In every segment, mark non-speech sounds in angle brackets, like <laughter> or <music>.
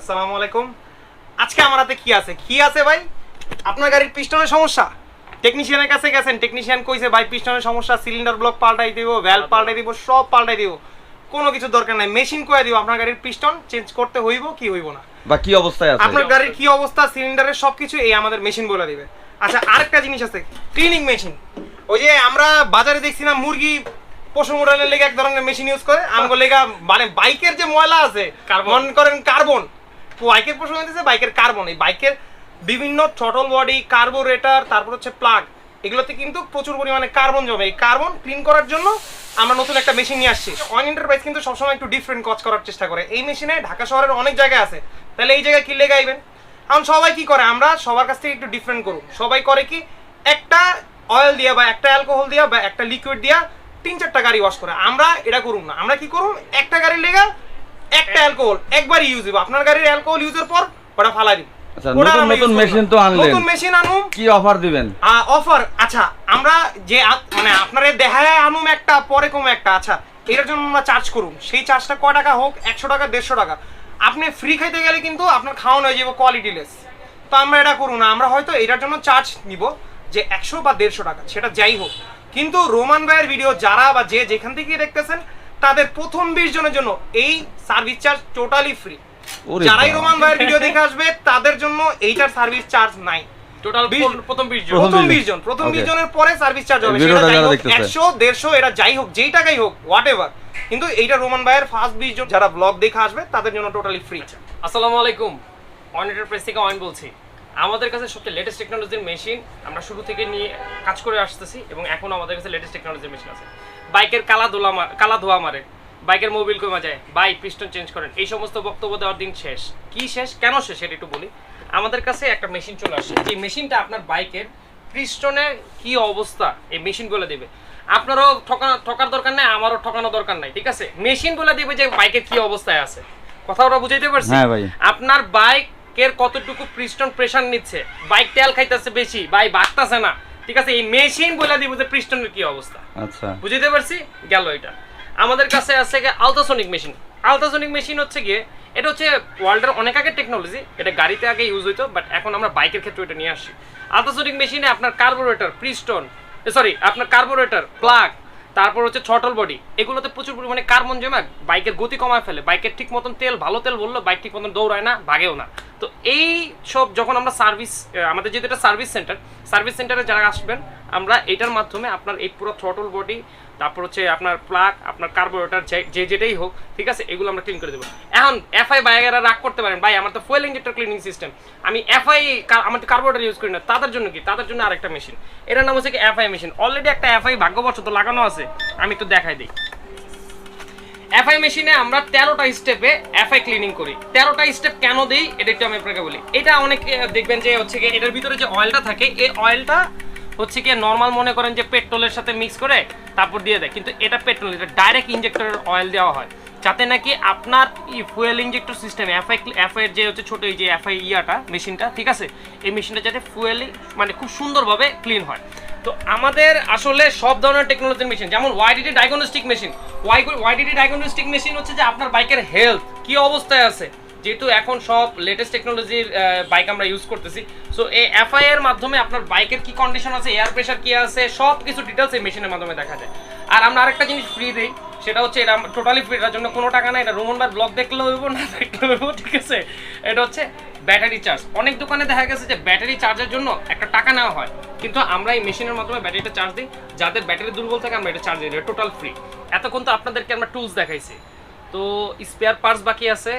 আসসালামু আলাইকুম। আজকে আমার হাতে কি আছে? কি আছে ভাই? আপনার গাড়ির পিস্টনের সমস্যা? টেকনিশিয়ানের কাছে গেছেন। টেকনিশিয়ান কইছে ভাই পিস্টনের সমস্যা সিলিন্ডার ব্লক পাল্টাই দিব ভ্যালভ পাল্টাই দিব সব পাল্টাই দিব। কোনো কিছু দরকার নাই। মেশিন কয়ে দিব আপনার গাড়ির পিস্টন চেঞ্জ করতে হইব কি হইব না? বা কি অবস্থায় আছে? আপনার গাড়ির কি অবস্থা সিলিন্ডারের সবকিছু এই আমাদের মেশিন বলে দিবে। আচ্ছা আরেকটা জিনিস আছে ক্লিনিং মেশিন ওই যে আমরা বাজারে দেখছি না মুরগি পশু মোড়ালের লেগে এক ধরনের মেশিন ইউজ করে। আমগো লেগা মানে বাইকের যে ময়লা আছে মনে করেন কার্বন বাইকের পশু হইতেছে বাইকের কার্বন এই বাইকের বিভিন্ন টটল বডি কার্বোরেটার তারপর হচ্ছে প্লাগ এগুলোতে কিন্তু প্রচুর পরিমাণে কার্বন জমে। এই কার্বন ক্লিন করার জন্য আমরা নতুন একটা মেশিন নিয়ে আসছি। অন এন্টারপ্রাইজ কিন্তু সবসময় একটু ডিফারেন্ট কাজ করার চেষ্টা করে। এই মেশিনে ঢাকা শহরের অনেক জায়গায় আছে। তাহলে এই জায়গায় কি লেগে আইবেন এখন সবাই কি করে? আমরা সবার কাছ থেকে একটু ডিফারেন্ট করুন। সবাই করে কি? একটা অয়েল দিয়া বা একটা অ্যালকোহল দিয়া বা একটা লিকুইড দিয়া তিন চারটা গাড়ি ওয়াশ করে। আমরা এটা করুন না। আমরা কি করুন? একটা গাড়ির লেগা একটা অ্যালকোহল একবার ইউজ দিব আপনার গাড়ির অ্যালকোহল ইউজের পর ওটা ফালাই দিব আচ্ছা, ওটা নতুন আমরা নতুন use করব machine না। তো আনলেন। নতুন মেশিন আনুম কি অফার দিবেন? অফার আচ্ছা আমরা যে মানে আপনারে দেখায় আনুম একটা পরে কম একটা। আচ্ছা এটার জন্য আমরা চার্জ করুন সেই চার্জটা কয় টাকা হোক? একশো টাকা দেড়শো টাকা। আপনি ফ্রি খাইতে গেলে কিন্তু আপনার খাওয়ানো হয়ে যাবে কোয়ালিটি লেস তো আমরা এটা করুন না। আমরা হয়তো এটার জন্য চার্জ নিব যে একশো বা দেড়শো টাকা সেটা যাই হোক। কিন্তু রোমান ভাইয়ের ভিডিও যারা বা যে যেখান থেকে দেখতেছেন তাদের প্রথম বিশ জনের জন্য এই সার্ভিস চার্জ টোটালি ফ্রি যারাই রোমান ভাইয়ের ভিডিও দেখে আসবে তাদের জন্য এইটার সার্ভিস চার্জ নাই। টোটাল প্রথম বিশ জন। প্রথম প্রথম বিশ। বিশ জন প্রথম Okay. বিশ জনের পরে সার্ভিস চার্জ হবে। সেটা যাই যারা হোক এটা যাই হোক যেই টাকাই হোক কিন্তু এইটা রোমান ভাইয়ের ফার্স্ট বিশ জন যারা ব্লগ দেখে আসবে তাদের জন্য টোটালি ফ্রি আসসালামু আলাইকুম। অন এন্টারপ্রাইজ থেকে বলছি। আমাদের কাছে সবচেয়ে লেটেস্ট টেকনোলজির মেশিন আমরা শুরু থেকে নিয়ে কাজ করে আসতেছি এবং এখন আমাদের কাছে লেটেস্ট টেকনোলজির মেশিন আছে। বাইকের কালা ধোলা কালা ধোয়া মারে বাইকের মোবিল কমে যায় বাইক পিস্টন চেঞ্জ করেন। এই সমস্ত বক্তব্য দেওয়ার দিন শেষ। কি শেষ? কেন শেষ? এটা একটু বলি। আমাদের কাছে একটা মেশিন চলে আসে যে মেশিনটা আপনার বাইকের পিস্টনের কি অবস্থা এই মেশিন বলে দেবে। আপনারও ঠকানো ঠকার দরকার নাই আমারও ঠকানো দরকার নাই ঠিক আছে? মেশিন বলে দেবে যে বাইকের কি অবস্থায় আছে। কথা ওরা বুঝাইতে পারছি? হ্যাঁ। আপনার বাইকের কতটুকু পিস্টন প্রেশার নিচ্ছে? বাইক তেল খাইতেছে বেশি বাইক বাগতাছে না। ঠিক আছে এই মেশিন বলে দিব যে পিস্টনের কি অবস্থা। আচ্ছা। বুঝতে পারছি? গেল এটা। আমাদের কাছে আছে আলট্রাসনিক মেশিন আলট্রাসনিক মেশিন হচ্ছে গিয়ে এটা হচ্ছে ওয়ার্ল্ডের অনেক আগের টেকনোলজি এটা গাড়িতে আগে ইউজ হইতো বাট এখন আমরা বাইকের ক্ষেত্রে এটা নিয়ে আসি আলট্রাসনিক মেশিনে আপনার কার্বোরেটর পিস্টন সরি আপনার কার্বোরেটর প্লাগ তারপর হচ্ছে ছটল বডি এগুলোতে প্রচুর পরিমাণে কার্বন জমা বাইকের গতি কমায় ফেলে। বাইকের ঠিক মতন তেল ভালো তেল বলল বাইক ঠিক মতন দৌড়ায় না ভাগেও না। তো এই সব যখন আমরা সার্ভিস আমাদের যেহেতু এটা সার্ভিস সেন্টার সার্ভিস সেন্টারে যারা আসবেন, আমরা এটার মাধ্যমে আপনার এই পুরো থ্রটল বডি তারপর হচ্ছে আপনার প্লাগ আপনার কার্বোরেটর যে যেটাই হোক, ঠিক আছে? এগুলো আমরা ক্লিন করে দেবো। এখন এফআই বাইকেরা রাগ করতে পারেন। ভাই, আমার তো ফুয়েল ইঞ্জেক্টর ক্লিনিং সিস্টেম আমি এফআই আমার কার্বোরেটর ইউজ করি না। তাদের জন্য কি? তাদের জন্য আরেকটা মেশিন এটার নাম হচ্ছে কি এফআই মেশিন অলরেডি একটা এফআই ভাগ্যবর্ষ তো লাগানো আছে। আমি একটু দেখাই দিই। এফআই মেশিনে আমরা তেরোটা স্টেপে এফআই ক্লিনিং করি। তেরোটা স্টেপ কেন দিই? এটা একটু আমি আপনাকে বলি। এটা অনেক দেখবেন যে হচ্ছে গিয়ে এটার ভিতরে যে অয়েলটা থাকে, এই অয়েলটা হচ্ছে গিয়ে নর্মাল মনে করেন যে পেট্রোলের সাথে মিক্স করে তারপর দিয়ে দেয়। কিন্তু এটা পেট্রোল এটা ডাইরেক্ট ইঞ্জেক্টরের অয়েল দেওয়া হয়। যাতে নাকি আপনার fuel injector system FI FI যে হচ্ছে ছোটো এই যে এফআই ইয়াটা মেশিনটা ঠিক আছে? এই মেশিনটা যাতে ফুয়েলি মানে খুব সুন্দরভাবে ক্লিন হয়। তো আমাদের আসলে সব ধরনের টেকনোলজির মেশিন যেমন YDT diagnostic machine Y YDT diagnostic machine হচ্ছে যে আপনার বাইকের হেলথ কি অবস্থায় আছে? যেহেতু এখন সব লেটেস্ট টেকনোলজির বাইক আমরা ইউজ করতেছি। সো এই এফআই এর মাধ্যমে আপনার বাইকের কি কন্ডিশন আছে এয়ার প্রেশার কি আছে সব কিছু ডিটেলস এই মেশিনের মাধ্যমে দেখা যায়। আর আমরা আরেকটা জিনিস ফ্রি দিই, সেটা হচ্ছে এটা টোটালি ফ্রি এটার জন্য কোনো টাকা নাই, এটা রোমন বার ব্লগ দেখলেও হইব, না দেখলেও হইব, ঠিক আছে? এটা হচ্ছে ব্যাটারি চার্জ অনেক দোকানে দেখা গেছে যে ব্যাটারি চার্জের জন্য একটা টাকা নেওয়া হয়, কিন্তু আমরা এই মেশিনের মাধ্যমে ব্যাটারিটা চার্জ দিই, যাদের ব্যাটারি দুর্বল থাকে আমরা এটা চার্জ দিই, এটা টোটাল ফ্রি এতক্ষণ তো আপনাদেরকে আমরা টুলস দেখাইছি। তো স্পেয়ার পার্টস বাকি আছে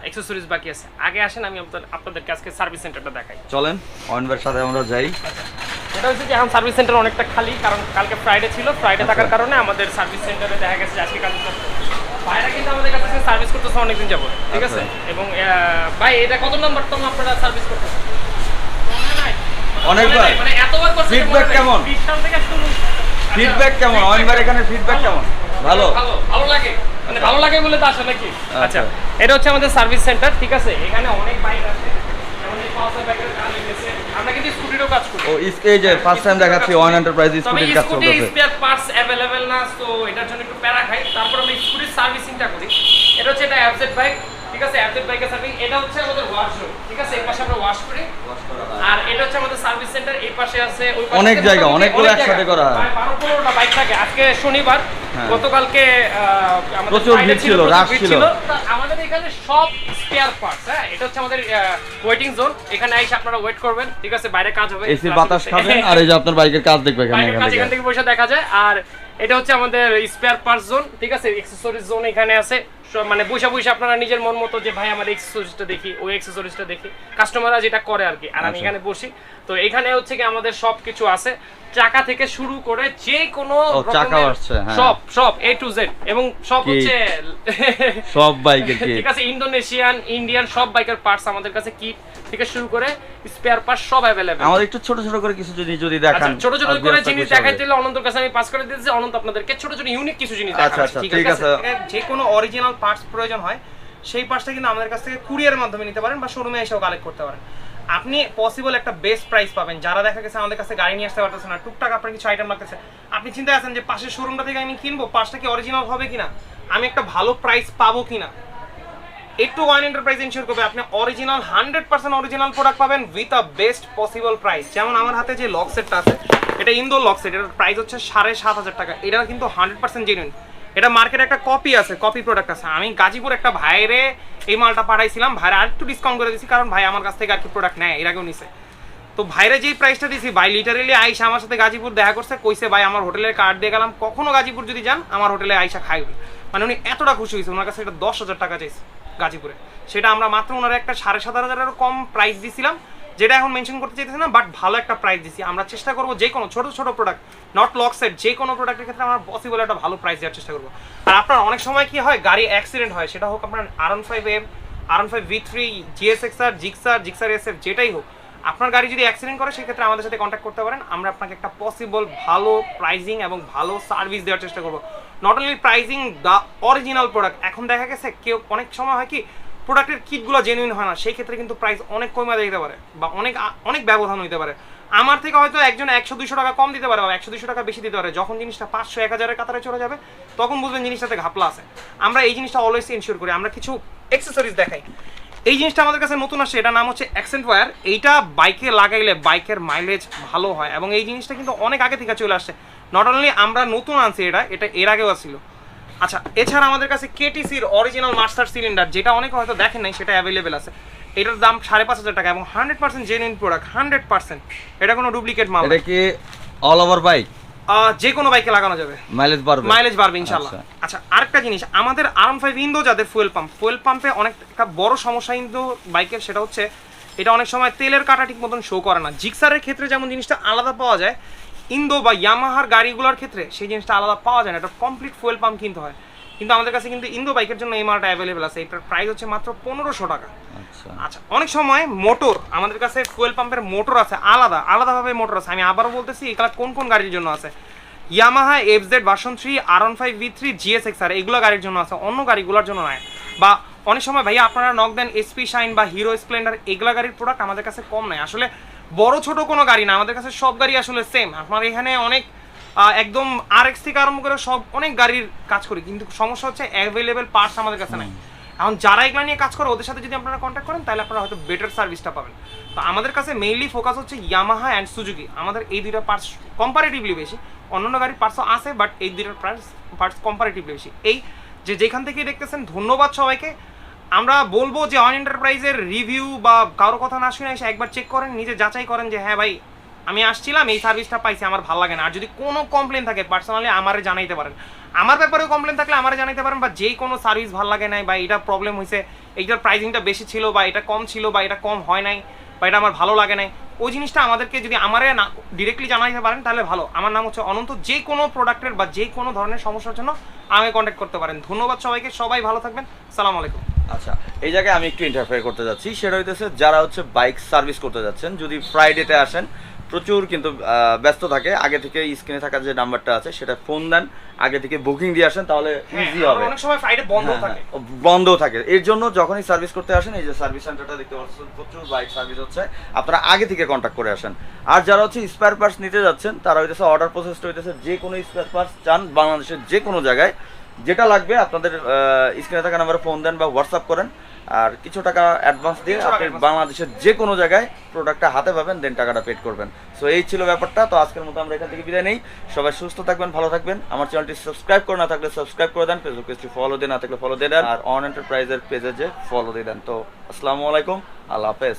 অ্যাক্সেসরিজ বাকি আছে। আগে আসেন আমি আপনাদের- আপনাদেরকে আজকে সার্ভিস সেন্টারটা দেখাই। চলেন অয়নবার সাথে আমরা যাই। এটা হচ্ছে যে এখন সার্ভিস সেন্টার অনেকটা খালি কারণ কালকে ফ্রাইডে ছিল। ফ্রাইডে থাকার কারণে আমাদের সার্ভিস সেন্টারে দেখা গেছে আজকে কাজ ভাইরা কিন্তু আমাদের কাছে সার্ভিস করতেছে অনেকদিন যাব ঠিক আছে? আচ্ছা। এবং ভাই এটা কত নম্বর তখন আপনারা সার্ভিস করতেছেন? অনেকবার। মনে এতবার করছেন নাই। কেমন? ফিডব্যাক কেমন? অয়নবার এখানে ফিডব্যাক কেমন? ভালো ভালো লাগে। মানে ভালো লাগে বলে তো আসে নাকি? আচ্ছা। আচ্ছা এটা হচ্ছে আমাদের সার্ভিস সেন্টার ঠিক আছে? এখানে অনেক বাইক আছে। আমরা কিন্তু স্কুটিরও কাজ করি। ও এই যে ফার্স্ট টাইম দেখাচ্ছি ওয়ান এন্টারপ্রাইজ স্কুটির কাজ স্কুটি চলতেছে। স্পেয়ার পার্টস অ্যাভেলেবেল না তো এটার জন্য একটু প্যারা খাই। তারপর আমরা স্কুটির সার্ভিসিংটা করি। এটা হচ্ছে এটা অ্যাবজেট বাইক ঠিক আছে? অ্যাপডেট বাইকের সার্ভিস এটা হচ্ছে আমাদের ওয়াশরুম ঠিক আছে? এই পাশে আমরা ওয়াশ করি। আর এটা হচ্ছে আমাদের সার্ভিস সেন্টার এই পাশে আছে ওই পাশে অনেক জায়গা, অনেকগুলো একসাথে করা হয়। বাইক থাকে। আজকে শনিবার। গতকালকে আমাদের প্রচুর ভিড় ছিল, রাশ ছিল। আমাদের এখানে সব স্পেয়ার পার্টস হ্যাঁ? এটা হচ্ছে আমাদের ওয়েটিং জোন এখানে এসে আপনারা ওয়েট করবেন ঠিক আছে? বাইরে কাজ হবে এসির বাতাস খাবেন আর এই যে আপনার বাইকের কাজ দেখবে এখানে এখান থেকে। পয়সা দেখা যায়। আর এটা হচ্ছে আমাদের স্পেয়ার পার্টস জোন ঠিক আছে? এক্সেসরিজ জোন এখানে আছে। মানে বসে বসে আপনারা নিজের মন মতো যে ভাই আমার এক্সেসরিজটা দেখি ওই এক্সেসরিজটা দেখি। কাস্টমাররা যেটা করে আর কি আর আমি আচ্ছা। এখানে বসি। তো এখানে হচ্ছে কি আমাদের সব কিছু আছে। চাকা থেকে শুরু করে যে কোনো হ্যাঁ। সব সব এ টু জেড এবং সব হচ্ছে <laughs> সব বাইকের কি ঠিক আছে ইন্দোনেশিয়ান ইন্ডিয়ান সব বাইকের পার্টস আমাদের কাছে কিট থেকে শুরু করে স্পেয়ার পার্টস সব অ্যাভেলেবেল আমাদের একটু ছোট ছোট করে কিছু জিনিস যদি আচ্ছা দেখান ছোট ছোট করে জিনিস। দেখাইতে হলে অনন্তর কাছে আমি পাস করে দিয়েছি অনন্ত আপনাদেরকে ছোট ছোট ইউনিক কিছু জিনিস আচ্ছা দেখাবে আচ্ছা ঠিক আছে? যে কোনো অরিজিনাল পার্টস প্রয়োজন হয়, সেই পার্টসটা কিন্তু আমাদের কাছ থেকে কুরিয়ারের মাধ্যমে নিতে পারেন বা শোরুমে এসেও কালেক্ট করতে পারেন। আপনি পসিবল একটা বেস্ট প্রাইস পাবেন। যারা দেখা গেছে আমাদের কাছে গাড়ি নিয়ে আসতে পারতেছে না, টুকটাক আপনার কিছু আইটেম লাগতেছে। আপনি চিন্তা আছেন যে পাশের শোরুমটা থেকে আমি কিনবো পার্টসটা কি অরিজিনাল হবে কিনা? আমি একটা ভালো প্রাইস পাবো কিনা? একটু ওয়ান এন্টারপ্রাইজ ইনশিওর করবে, আপনি original hundred percent original product পাবেন with a best possible price যেমন আমার হাতে যে লক সেটটা আছে, এটা ইন্দোর লক সেট এটার প্রাইস হচ্ছে সাড়ে সাত হাজার টাকা। এটা কিন্তু হান্ড্রেড পার্সেন্ট জেনুইন এটা মার্কেটে একটা কপি আছে কপি প্রোডাক্ট আছে। আমি গাজীপুর একটা ভাইরে এই মালটা পাঠাইছিলাম, ভাইরে আর একটু ডিসকাউন্ট করে দিয়েছি কারণ ভাই আমার কাছ থেকে আর কি প্রোডাক্ট নেয়, এর আগেও নিছে। তো ভাইরে যেই প্রাইসটা দিছি, ভাই লিটারেলি আইসা আমার সাথে গাজীপুর দেখা করছে, কইছে, ভাই, আমার হোটেলের কার্ড দিয়ে গেলাম, কখনো গাজীপুর যদি যান, আমার হোটেলে আইসা খাইবে মানে উনি এতটা খুশি হয়েছে, ওনার কাছে এটা দশ হাজার টাকা চাইছে গাজীপুরে। সেটা আমরা মাত্র ওনার একটা সাড়ে সাত হাজারেরও কম প্রাইস দিছিলাম যেটা এখন মেনশন করতে চাইতেছি না বাট ভালো একটা প্রাইস দিছি। আমরা চেষ্টা করব যে কোনো ছোটো ছোটো প্রোডাক্ট নট লক সেট যে কোনো প্রোডাক্টের ক্ষেত্রে আমরা পসিবল একটা ভালো প্রাইস দেওয়ার চেষ্টা করব। আর আপনার অনেক সময় কি হয়, গাড়ি অ্যাক্সিডেন্ট হয়, সেটা হোক আপনার R five M R five V three GSXR gixxer gixxer S F যেটাই হোক। আপনার গাড়ি যদি অ্যাক্সিডেন্ট করে, সেক্ষেত্রে আমাদের সাথে কন্ট্যাক্ট করতে পারেন। আমরা আপনাকে একটা পসিবল ভালো প্রাইজিং এবং ভালো সার্ভিস দেওয়ার চেষ্টা করব। Not only pricing the original product এখন দেখা গেছে, কেউ অনেক সময় হয় কি প্রোডাক্টের কিটগুলো জেনুইন হয় না, সেই ক্ষেত্রে কিন্তু প্রাইস অনেক কমে দিতে পারে বা অনেক অনেক ব্যবধান হইতে পারে। আমার থেকে হয়তো একজন একশো দুশো টাকা কম দিতে পারে বা একশো দুশো টাকা বেশি দিতে পারে। যখন জিনিসটা পাঁচশো, এক হাজারের কাতারে চলে যাবে, তখন বুঝবেন জিনিসটাতে ঘাপলা আছে। আমরা এই জিনিসটা অলওয়েজ এনশিওর করি। আমরা কিছু এক্সেসরিজ দেখাই। এই জিনিসটা আমাদের কাছে নতুন আসছে এটা নাম হচ্ছে অ্যাক্সেন্ট ওয়্যার এইটা বাইকে লাগাইলে বাইকের মাইলেজ ভালো হয় এবং এই জিনিসটা কিন্তু অনেক আগে থেকে চলে আসছে। নট অনলি আমরা নতুন আনছি এটা এটা এর আগেও ছিল আচ্ছা এছাড়া আমাদের কাছে কেটিসির অরিজিনাল মাস্টার সিলিন্ডার যেটা অনেকে হয়তো দেখেন নাই সেটা অ্যাভেলেবেল আছে। এটার দাম সাড়ে পাঁচ হাজার টাকা এবং hundred percent genuine product hundred percent এটা কোনো ডুপ্লিকেট মাল। এটা কি অল ওভার বাইক যে কোনো বাইকে লাগানো যাবে। মাইলেজ বাড়বে? মাইলেজ বাড়বে ইনশাল্লাহ আচ্ছা। আচ্ছা আরেকটা জিনিস আমাদের আরাম ফাইভ ইন্দো যাদের ফুয়েল পাম্প ফুয়েল পাম্পে অনেক একটা বড় সমস্যা ইন্দো বাইকের সেটা হচ্ছে এটা অনেক সময় তেলের কাটা ঠিক মতন শো করে না। জিক্সারের ক্ষেত্রে যেমন জিনিসটা আলাদা পাওয়া যায় ইন্দো বা ইয়ামাহার গাড়িগুলোর ক্ষেত্রে সেই জিনিসটা আলাদা পাওয়া যায় না। এটা কমপ্লিট ফুয়েল পাম্প কিনতে হয়। কিন্তু আমাদের কাছে কিন্তু ইন্দো বাইকের জন্য এই মালটা অ্যাভেলেবেল আছে। এটার প্রাইস হচ্ছে মাত্র পনেরোশো টাকা। আচ্ছা। আচ্ছা অনেক সময় মোটর আমাদের কাছে ফুয়েল পাম্পের মোটর আছে আলাদা আলাদাভাবে মোটর আছে। আমি আবারও বলতেছি এগুলা কোন কোন গাড়ির জন্য আছে? Yamaha F Z version three R one five V three GS X R এগুলো গাড়ির জন্য আছে অন্য গাড়িগুলোর জন্য নয় বা অনেক সময় ভাইয়া আপনারা নক দেন এসপি শাইন বা হিরো স্প্লেন্ডার এগুলা গাড়ির প্রোডাক্ট আমাদের কাছে কম নাই। আসলে বড় ছোট কোনো গাড়ি না আমাদের কাছে সব গাড়ি আসলে সেম আপনার এখানে অনেক একদম আর এক্স থেকে আরম্ভ করে সব অনেক গাড়ির কাজ করি কিন্তু সমস্যা হচ্ছে অ্যাভেলেবেল পার্টস আমাদের কাছে নাই। এখন যারা এগুলো নিয়ে কাজ করে ওদের সাথে যদি আপনারা কন্ট্যাক্ট করেন তাহলে আপনারা হয়তো বেটার সার্ভিসটা পাবেন। তো আমাদের কাছে মেইনলি ফোকাস হচ্ছে ইয়ামাহা অ্যান্ড সুজুকি আমাদের এই দুইটা পার্টস কম্পারেটিভলি বেশি। অন্যান্য গাড়ির পার্টসও আছে বাট এই দুইটার পার্টস পার্টস কম্পারেটিভলি বেশি। এই যে যেখান থেকে দেখতেছেন ধন্যবাদ সবাইকে। আমরা বলব যে অন এন্টারপ্রাইজের রিভিউ বা কারও কথা না শুনে এসে একবার চেক করেন, নিজে যাচাই করেন যে হ্যাঁ ভাই, আমি আসছিলাম, এই সার্ভিসটা পাইছি, আমার ভালো লাগে না। আর যদি কোনো কমপ্লেন থাকে পার্সোনালি আমারে জানাইতে পারেন। আমার ব্যাপারেও কমপ্লেন থাকলে আমারে জানাইতে পারেন, বা যেই কোনো সার্ভিস ভালো লাগে নাই, বা এটা প্রবলেম হয়েছে এইটার প্রাইসিংটা বেশি ছিল, বা এটা কম ছিল, বা এটা কম হয় নাই, বা এটা আমার ভালো লাগে নাই, ওই জিনিসটা আমাদেরকে যদি আমারে না ডিরেক্টলি জানাইতে পারেন, তাহলে ভালো। আমার নাম হচ্ছে অনন্ত। যে কোনো প্রোডাক্টের বা যে কোনো ধরনের সমস্যার জন্য আমাকে কন্ট্যাক্ট করতে পারেন। ধন্যবাদ সবাইকে, সবাই ভালো থাকবেন। সালাম আলাইকুম। আচ্ছা এই জায়গায় আমি একটু ইন্টারফেয়ার করতে যাচ্ছি। সেটা হইতেছে যারা হচ্ছে বাইক সার্ভিস করতে যাচ্ছেন যদি ফ্রাইডেতে আসেন প্রচুর কিন্তু ব্যস্ত থাকে। আগে থেকে স্ক্রিনে থাকা যে নাম্বারটা আছে সেটা ফোন দেন। আগে থেকে বুকিং দিয়ে আসেন তাহলে ইজি হ্যাঁ, হবে। অনেক সময় ফ্রাইডে বন্ধ হ্যাঁ, থাকে। হ্যাঁ, বন্ধও থাকে। এর জন্য যখনই সার্ভিস করতে আসেন এই যে সার্ভিস সেন্টারটা দেখতে পাচ্ছেন প্রচুর বাইক সার্ভিস হচ্ছে। আপনারা আগে থেকে কন্ট্যাক্ট করে আসেন। আর যারা হচ্ছে স্পেয়ার পার্টস নিতে যাচ্ছেন তারা হইতেছে অর্ডার প্রসেসটা হইতেছে যে কোনো স্পেয়ার পার্টস চান বাংলাদেশের যে কোনো জায়গায়। যেটা লাগবে আপনাদের স্ক্রিনে থাকা নাম্বারে ফোন দেন বা হোয়াটসঅ্যাপ করেন। আর কিছু টাকা অ্যাডভান্স দিয়ে আপনি বাংলাদেশের যে কোনো জায়গায় প্রোডাক্টটা হাতে পাবেন দেন টাকাটা পেড করবেন। সো এই ছিল ব্যাপারটা। তো আজকের মতো আমরা এখান থেকে বিদায় নেই। সবাই সুস্থ থাকবেন ভালো থাকবেন। আমার চ্যানেলটি সাবস্ক্রাইব করে না থাকলে সাবস্ক্রাইব করে দেন ফেসবুক পেজটি ফলো দিয়ে না থাকলে ফলো দিয়ে দেন। আর অন এন্টারপ্রাইজের পেজে যে ফলো দিয়ে দেন। তো আসসালামু আলাইকুম। আল্লাহ হাফেজ।